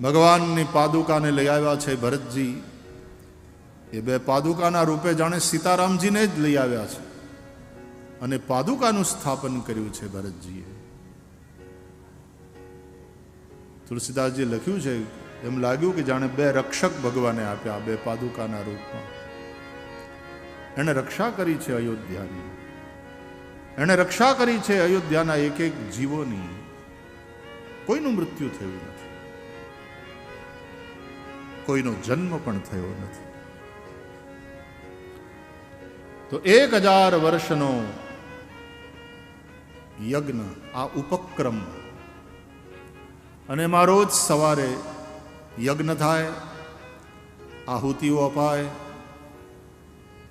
ભગવાનની પાદુકાને લઈ આવ્યા છે ભરતજી. એ બે પાદુકાના રૂપે જાણે સીતારામજીને જ લઈ આવ્યા છે. અને પાદુકાનું સ્થાપન કર્યું છે ભરતજીએ. તુલસીદાસજી લખ્યું છે, એમ લાગ્યું કે જાણે બે રક્ષક ભગવાને આપ્યા બે પાદુકાના રૂપમાં. એણે રક્ષા કરી છે અયોધ્યાની. એણે રક્ષા કરી છે અયોધ્યાના એક એક જીવોની. કોઈનું મૃત્યુ થયું નથી કોઈનો જન્મ પણ થયો નથી. તો એક હજાર વર્ષનો યજ્ઞ આ ઉપક્રમ. અને એમાં રોજ સવારે યજ્ઞ થાય, આહુતિઓ અપાય,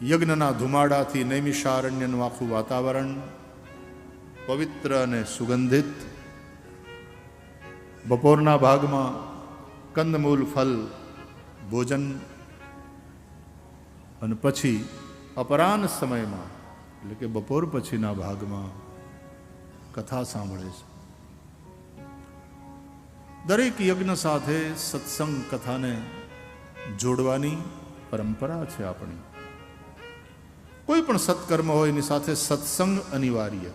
યજ્ઞના ધુમાડાથી નૈમિષારણ્યનું આખું વાતાવરણ પવિત્ર અને સુગંધિત. બપોરના ભાગમાં કંદમૂલ ફલ ભોજન અને પછી અપરાહ્ન સમયમાં, એટલે કે બપોર પછીના ભાગમાં કથા સાંભળે છે. દરેક યજ્ઞ સાથે સત્સંગ કથાને જોડવાની પરંપરા છે આપણી. કોઈ પણ સત્કર્મ હોય એની સાથે સત્સંગ અનિવાર્ય.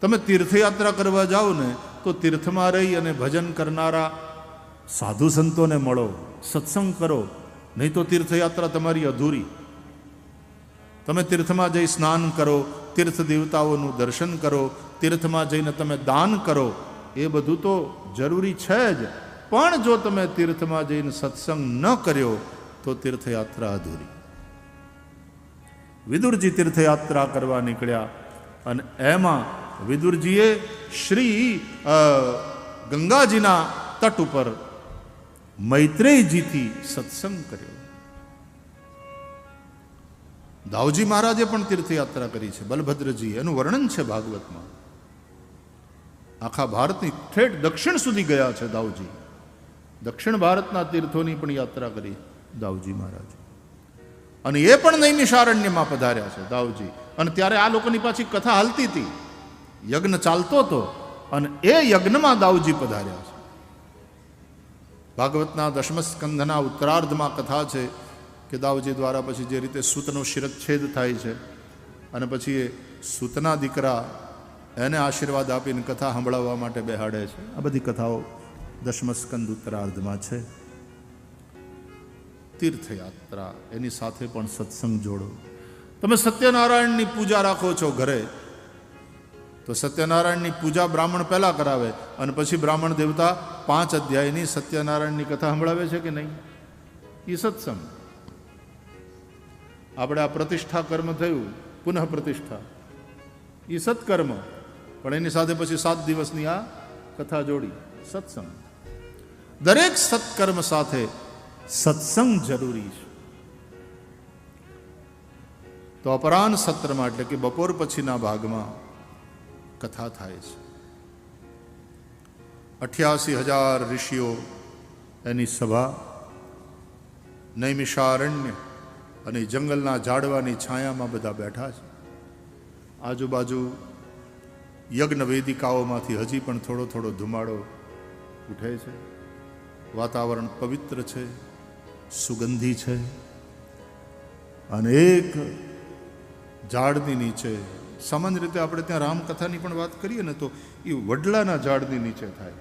તમે તીર્થયાત્રા કરવા જાઓ ને, તો તીર્થમાં રહી અને ભજન કરનારા સાધુ સંતોને મળો, સત્સંગ કરો, નહીં તો તીર્થયાત્રા તમારી અધૂરી. તમે તીર્થમાં જઈ સ્નાન કરો, તીર્થ દેવતાઓનું દર્શન કરો, તીર્થમાં જઈને તમે દાન કરો, એ બધું તો જરૂરી છે જ. પણ જો તમે તીર્થમાં જઈને સત્સંગ ન કર્યો, તો તીર્થયાત્રા અધૂરી. વિદુરજી તીર્થયાત્રા કરવા નીકળ્યા અને એમાં વિદુરજીએ શ્રી ગંગાજીના તટ ઉપર મૈત્રેયજીથી સત્સંગ કર્યો. દાવજી મહારાજે પણ તીર્થયાત્રા કરી છે. બલભદ્રજી એનું વર્ણન છે ભાગવતમાં. આખા ભારતની ઠેઠ દક્ષિણ સુધી ગયા છે દાવજી દક્ષિણ ભારતના તીર્થોની પણ યાત્રા કરી દાવજી મહારાજ. અને એ પણ નૈમિષારણ્યમાં પધાર્યા છે દાવજી અને ત્યારે આ લોકોની પાછી કથા હાલતી હતી. યજ્ઞ ચાલતો હતો અને એ યજ્ઞમાં દાવજી પધાર્યા છે. ભાગવતના દશમ સ્કંધના ઉત્તરાર્ધમાં કથા છે કે દાવજી દ્વારા પછી જે રીતે સૂતનો શિરચ્છેદ થાય છે અને પછી એ સૂતના દીકરા એને આશીર્વાદ આપીને કથા સંભળાવવા માટે બેહાડે છે. આ બધી કથાઓ દશમસ્કંધ ઉત્તરાર્ધમાં છે. તીર્થયાત્રા, એની સાથે પણ સત્સંગ જોડો. તમે સત્યનારાયણની પૂજા રાખો છો ઘરે તો સત્યનારાયણની પૂજા બ્રાહ્મણ પહેલા કરાવે અને પછી બ્રાહ્મણ દેવતા પાંચ અધ્યાયની સત્યનારાયણની કથા સંભળાવે છે કે નહીં? એ સત્સંગ. આપણે આ પ્રતિષ્ઠા કર્મ થયું, પુનઃ પ્રતિષ્ઠા. એ સત્કર્મ. પણ એની સાથે પછી સાત દિવસની આ કથા જોડી, સત્સંગ. દરેક સત્કર્મ સાથે સત્સંગ જરૂરી છે. તો અપરાહ્ન સત્રમાં એટલે કે બપોર પછીના ભાગમાં કથા થાય છે. અઠ્યાસી હજાર ઋષિઓ એની સભા, નૈમિષારણ્ય અને જંગલના ઝાડવાની છાયામાં બધા બેઠા છે. આજુબાજુ યજ્ઞ વેદિકાઓમાંથી હજી પણ થોડો થોડો ધુમાડો ઉઠે છે. વાતાવરણ પવિત્ર છે, સુગંધી છે અને એક ઝાડની નીચે સામાન્ય રીતે આપણે ત્યાં રામકથાની પણ વાત કરીએ ને તો એ વડલાના ઝાડની નીચે થાય.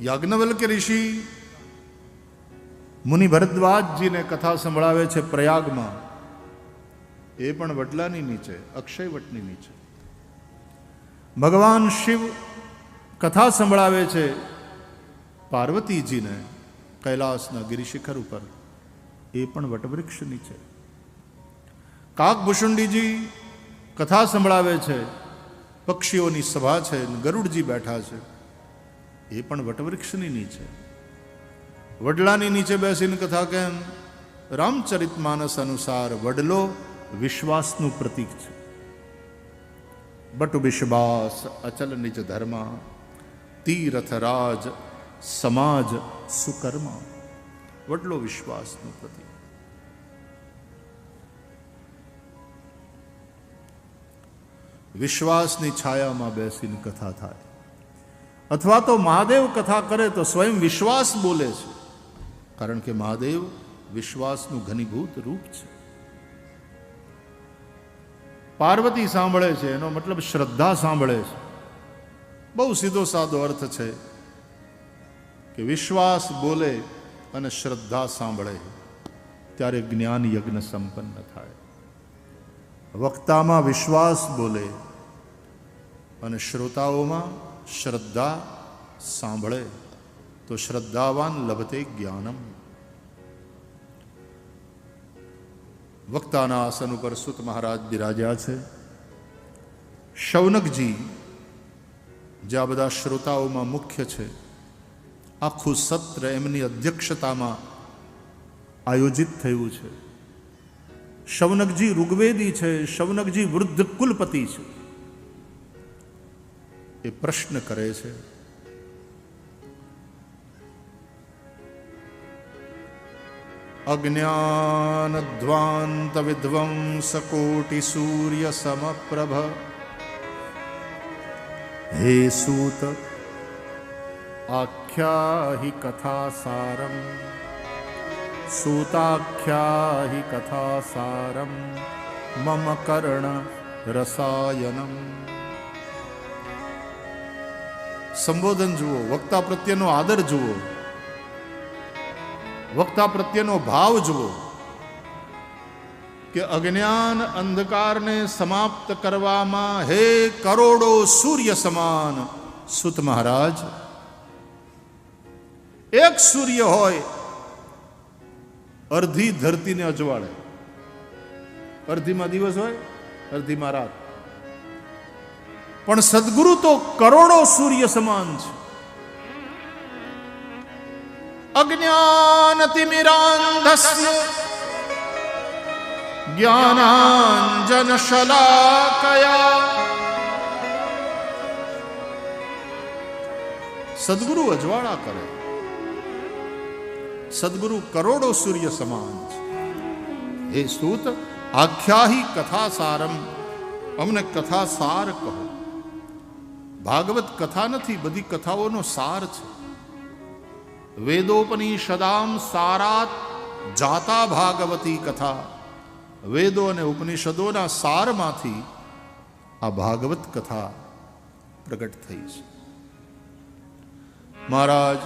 યાજ્ઞવલ્ક્ય ઋષિ મુનિ ભરદ્વાજજીને કથા સંભળાવે છે પ્રયાગમાં. એ પણ વડલાની નીચે અક્ષયવટની નીચે. ભગવાન શિવ કથા સંભળાવે છે પાર્વતીજીને, કૈલાસના ગિરિશિખર ઉપર. એ પણ વટવૃક્ષ નીચે. કાકભૂષુંડીજી કથા સંભળાવે છે. પક્ષીઓની સભા છે ગરુડજી બેઠા છે. એ પણ વટવૃક્ષની નીચે. વડલાની નીચે બેસીને કથા કેમ? રામચરિત માનસ અનુસાર વડલો વિશ્વાસનું પ્રતીક છે. બટુ વિશ્વાસ અચલ નિજ ધર્મા, તીરથ રાજ સમાજ સુકર્મા. વડલો વિશ્વાસનું પ્રતીક વિશ્વાસની છાયામાં બેસીને કથા થાય. અથવા તો મહાદેવ કથા કરે તો સ્વયં વિશ્વાસ બોલે છે. કારણ કે મહાદેવ વિશ્વાસનું ઘનીભૂત રૂપ છે. પાર્વતી સાંભળે છે, એનો મતલબ શ્રદ્ધા સાંભળે છે. બહુ સીધો સાદો અર્થ છે કે વિશ્વાસ બોલે અને શ્રદ્ધા સાંભળે. ત્યારે જ્ઞાન યજ્ઞ સંપન્ન થાય. વક્તામાં વિશ્વાસ બોલે અને શ્રોતાઓમાં શ્રદ્ધા સાંભળે, તો શ્રદ્ધાવાન લભતે જ્ઞાનમ. વક્તાના આસન ઉપર સુત મહારાજ બિરાજ્યા છે. શૌનકજી જે આ બધા શ્રોતાઓમાં મુખ્ય છે, આખું સત્ર એમની અધ્યક્ષતામાં આયોજિત થયું છે. શૌનકજી ઋગ્વેદી છે, શૌનકજી વૃદ્ધ કુલપતિ છે. એ પ્રશ્ન કરે છે અજ્ઞાનધ્વાંત વિધ્વંસ કોટિ સૂર્ય સમપ્રભ. હે સૂત કથા કથા સારમ મમ કર્ણ રસાયનમ સંબોધન જુઓ વક્તા પ્રત્યેનો આદર જુઓ વક્તા પ્રત્યેનો ભાવ જુઓ કે અજ્ઞાન અંધકારને સમાપ્ત કરવામાં હે કરોડો સૂર્ય સમાન સુત મહારાજ એક સૂર્ય હોય અડધી ધરતીને અજવાળે. અડધીમાં દિવસ હોય અડધીમાં રાત. પણ સદગુરુ તો કરોડો સૂર્ય સમાન છે. અજ્ઞાનતિમિરાંધસ્ય જ્ઞાનાંજન શલાકયા સદગુરુ અજવાળા કરે. સદગુરુ કરોડો સૂર્ય સમાન છે. હે સૂત આખ્યાહી કથા સારમ અમને કથા સાર કહો. ભાગવત કથા નથી, બધી કથાઓનો સાર છે. વેદોપનિષદામ સારાત જાતા ભાગવતી કથા. વેદો અને ઉપનિષદોના સારમાંથી આ ભાગવત કથા પ્રગટ થઈ છે. મહારાજ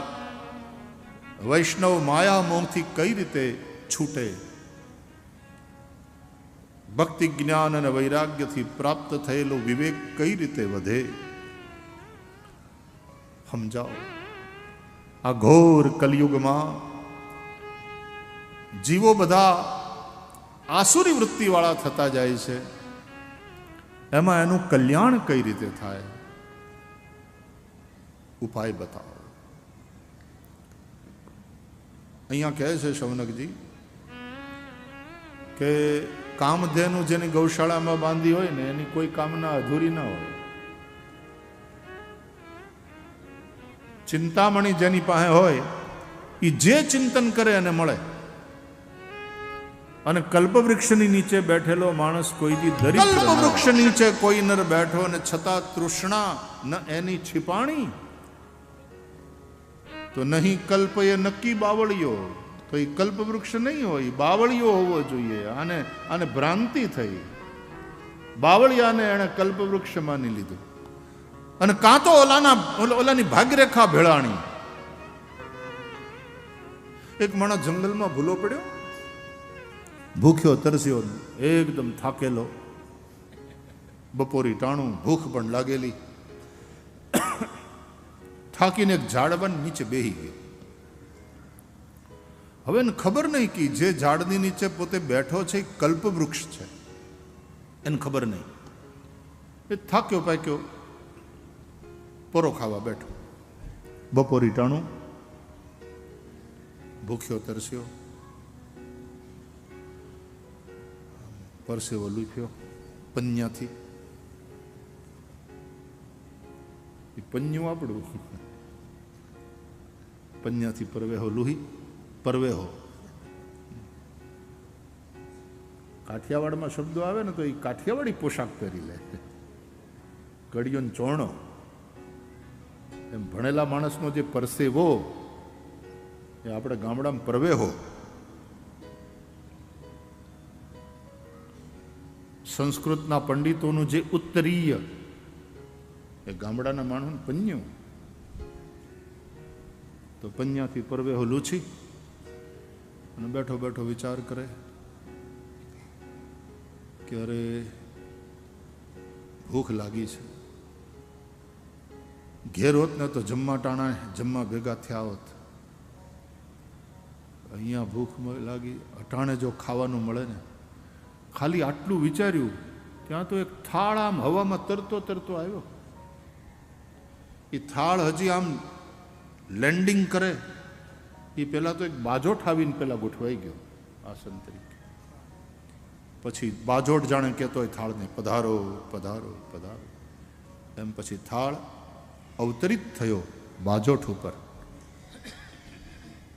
વૈષ્ણવ માયા મોહથી કઈ રીતે છૂટે? ભક્તિ જ્ઞાન અને વૈરાગ્યથી પ્રાપ્ત થયેલો વિવેક કઈ રીતે વધે? સમજાવો. આ ઘોર કલયુગમાં જીવો બધા આસુરી વૃત્તિવાળા થતા જાય છે. એમાં એનું કલ્યાણ કઈ રીતે થાય? ઉપાય બતાવો. અહીંયા કહે છે શૌનકજી કે કામધેનુ જેની ગૌશાળામાં બાંધી હોય ને, એની કોઈ કામના અધૂરી ના હોય. ચિંતામણી જેની પાસે હોય એ જે ચિંતન કરે એને મળે. અને કલ્પવૃક્ષની નીચે બેઠેલો માણસ કોઈથી દરિદ્ર વૃક્ષ નીચે કોઈ નર બેઠો અને છતાં તૃષ્ણા ન એની છિપાણી? તો નહીં કલ્પ એ નક્કી બાવળિયો તો એ કલ્પવૃક્ષ નહીં હોય બાવળિયો હોવો જોઈએ. આને આને ભ્રાંતિ થઈ. બાવળિયાને એણે કલ્પવૃક્ષ માની લીધું. અને કાં તો ઓલાના ઓલાની ભાગ્યરેખા ભેળાણી. એક માણસ જંગલમાં ભૂલો પડ્યો. ભૂખ્યો, તરસ્યો, એકદમ થાકેલો. બપોરી ટાણું ભૂખ પણ લાગેલી. થાકીને એક ઝાડવાની નીચે બેહી ગયો. હવે એને ખબર નહીં કે જે ઝાડની નીચે પોતે બેઠો છે એ કલ્પવૃક્ષ છે. એને ખબર નહીં. એ થાક્યો પાક્યો, પોરો ખાવા બેઠો. બપોરી ટાણું, ભૂખ્યો તરસ્યો. પરસેવો લૂફ્યો પન્યાથી. એ પન્યું આપણું. પન્યાથી પરવેહો લુહી, પરવેહો. કાઠિયાવાડમાં શબ્દો આવે ને તો એ કાઠિયાવાડી પોશાક પહેરી લે. કડિયો ચોણો. એમ ભણેલા માણસનો જે પરસેવો એ આપણે ગામડામાં પરવેહો. સંસ્કૃતના પંડિતોનું જે ઉત્તરીય, એ ગામડાના માણસને પન્યું. તો પન્યાથી પરવેહો લૂછી અને બેઠો બેઠો વિચાર કરે કે અરે, ભૂખ લાગી છે. ઘેર હોત ને તો જમવા ટાણા, જમવા ભેગા થયા હોત. અહીંયા ભૂખ લાગી, અટાણે જો ખાવાનું મળે ને, ખાલી આટલું વિચાર્યું, ત્યાં તો એક થાળ આમ હવામાં તરતો તરતો આવ્યો. એ થાળ હજી આમ લેન્ડિંગ કરે. એ પહેલાં તો એક બાજોટ આવીને પહેલાં ગોઠવાઈ ગયો આસન તરીકે. પછી બાજોટ જાણે કહેતો હોય થાળને પધારો પધારો પધારો. એમ પછી થાળ અવતરિત થયો બાજોઠ ઉપર.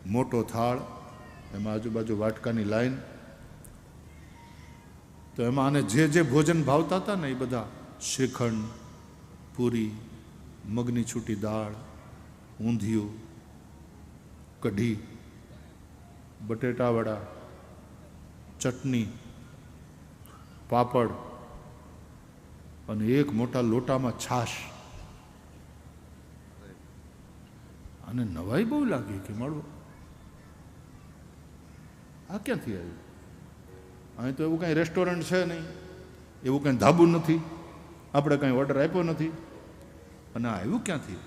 મોટો થાળ, એમાં આજુબાજુ વાટકાની લાઈન. તો એમાં આને જે જે ભોજન ભાવતા હતા ને એ બધા શ્રીખંડ પૂરી, મગની છૂટી દાળ ઊંધિયું, કઢી, બટેટાવડા, ચટણી, પાપડ અને એક મોટા લોટામાં છાશ. અને નવાઈ બહુ લાગી કે મળો આ ક્યાંથી આવ્યું? અહીં તો એવું કાંઈ રેસ્ટોરન્ટ છે નહીં. એવું કાંઈ ધાબુ નથી. આપણે કાંઈ ઓર્ડર આપ્યો નથી. અને આવ્યું ક્યાંથી?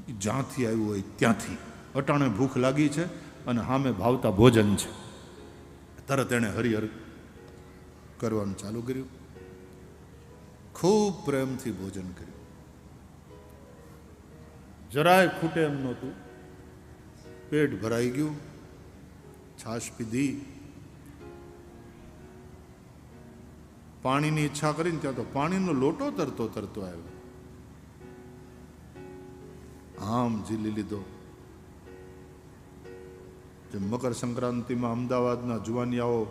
જ્યાંથી આવ્યું હોય ત્યાંથી. અટાણે ભૂખ લાગી છે અને સામે ભાવતા ભોજન છે. તરત એણે હરિહર કરવાનું ચાલુ કર્યું. ખૂબ પ્રેમથી ભોજન કર્યું. જરાય ખૂટે એમ નહોતું. પેટ ભરાઈ ગયું. છાશ પીધી. પાણીની ઈચ્છા કરીને ત્યાં તો પાણીનો લોટો તરતો તરતો આવ્યો. આમ ઝીલી લીધો. જે મકર સંક્રાંતિમાં અમદાવાદના જુવાનિયાઓ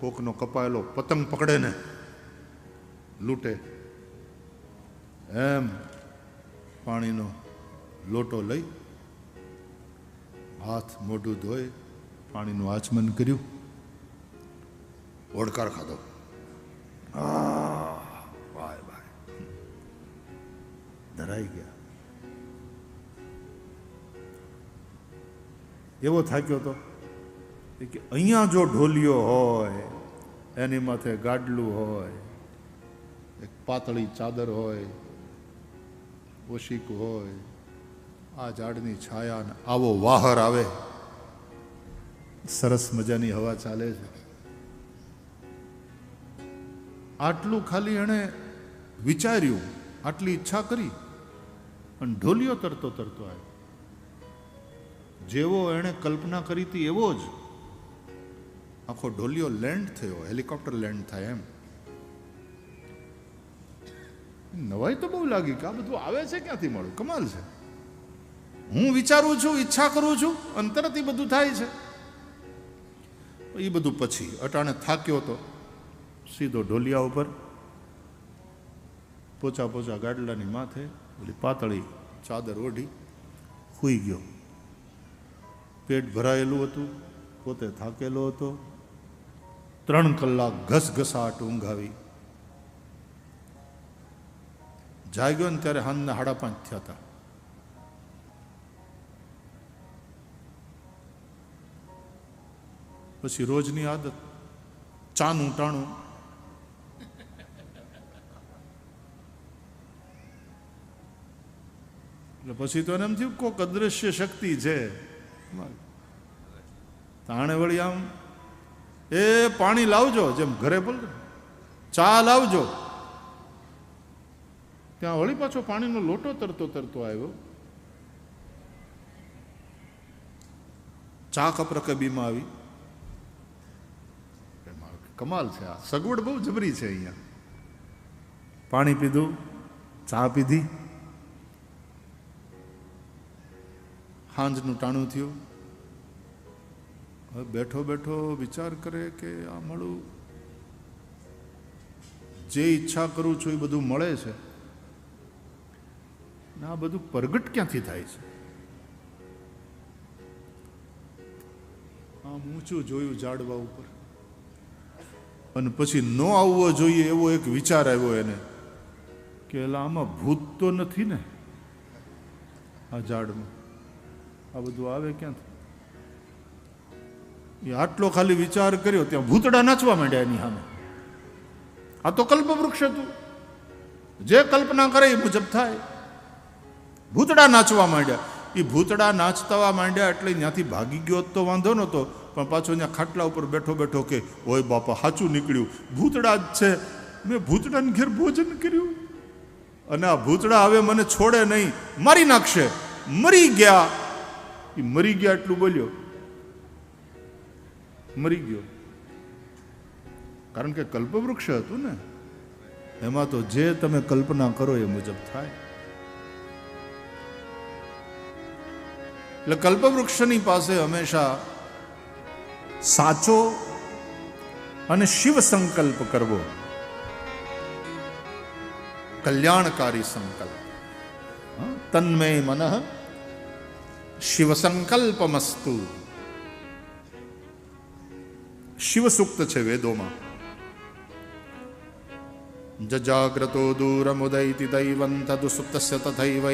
કોકનો કપાયેલો પતંગ પકડે ને લૂંટે. એમ પાણીનો લોટો લઈ હાથ મોઢું ધોઈ પાણીનું આચમન કર્યું. ઓડકાર ખાધો. ધરાઈ ગયા. એવો થાક્યો તો કે અહીંયા જો ઢોલિયો હોય, એની માથે ગાડલું હોય, એક પાતળી ચાદર હોય, ઓશિક હોય, આ ઝાડની છાયા ને આવો વાહર આવે, સરસ મજાની હવા ચાલે છે. આટલું ખાલી એણે વિચાર્યું, આટલી ઈચ્છા કરી અને ઢોલિયો તરતો તરતો આવ્યો. જેવો એણે કલ્પના કરી હતી એવો જ આખો ઢોલિયો લેન્ડ થયો, હેલિકોપ્ટર લેન્ડ થાય એમ. નવાઈ તો બહુ લાગી કે આ બધું આવે છે ક્યાંથી મળ્યું? કમાલ છે. હું વિચારું છું, ઈચ્છા કરું છું અંતરથી બધું થાય છે. એ બધું પછી અટાણે થાક્યો તો સીધો ઢોલિયા ઉપર પોચા પોચા ગાડલાની માથે, ઓલી પાતળી ચાદર ઓઢી સૂઈ ગયો. પેટ ભરાયેલું હતું, પોતે થાકેલો હતો. ત્રણ કલાક ઘસઘસાટ ઊંઘ આવી જાગ્યો ને ત્યારે હાનના હાડા પાંચ થયા હતા. પછી રોજની આદત, ચાનું ટાણું. એટલે પછી તો એને એમ થયું કોક અદ્રશ્ય શક્તિ છે. તાણે વળી આમ, એ પાણી લાવજો, જેમ ઘરે બોલ ચા લાવજો. ત્યાં વળી પાછો પાણીનો લોટો તરતો તરતો આવ્યો. ચા કપ રકબીમાં આવી. કમાલ છે આ. સગવડ બહુ જબરી છે અહીંયા. પાણી પીધું, ચા પીધી. સાંજનું ટાણું થયું. હવે બેઠો બેઠો વિચાર કરે કે આ મળું. જે ઈચ્છા કરું છું એ બધું મળે છે. ને આ બધું પ્રગટ ક્યાંથી થાય છે? આમ ઊંચું જોયું ઝાડવા ઉપર. અને પછી ન આવવો જોઈએ એવો એક વિચાર આવ્યો એને, કે એટલે આમાં ભૂત તો નથી ને આ ઝાડમાં. આ બધું આવે ક્યાંથી? એ આટલો ખાલી વિચાર કર્યો, ત્યાં ભૂતડા નાચવા માંડ્યા એની સામે. આ તો કલ્પવૃક્ષ હતું. જે કલ્પના કરે એ મુજબ થાય. ભૂતડા નાચવા માંડ્યા. એ ભૂતડા નાચતા માંડ્યા એટલે ત્યાંથી ભાગી ગયો, તો વાંધો નહોતો. પણ પાછો અહીંયા ખાટલા ઉપર બેઠો બેઠો કે, ઓય બાપા, સાચું નીકળ્યું. ભૂતડા જ છે. મેં ભૂતડાને ઘેર ભોજન કર્યું. અને આ ભૂતડા હવે મને છોડે નહીં. મારી નાખશે. મરી ગયા. એ મરી ગયા એટલું બોલ્યો. મરી ગયો. કારણ કે કલ્પવૃક્ષ હતું ને, એમાં તો જે તમે કલ્પના કરો એ મુજબ થાય. એટલે કલ્પવૃક્ષની પાસે હંમેશા સાચો અને શિવ સંકલ્પ કરવો. કલ્યાણકારી સંકલ્પ. તન્મય તન્મે મન શિવ સંકલ્પમસ્તુ શિવ સૂક્ત છે વેદોમાં જજાગ્રતો દૂરમુદૈતિ દૈવંત તદુ સુપ્તસ્ય તથૈવ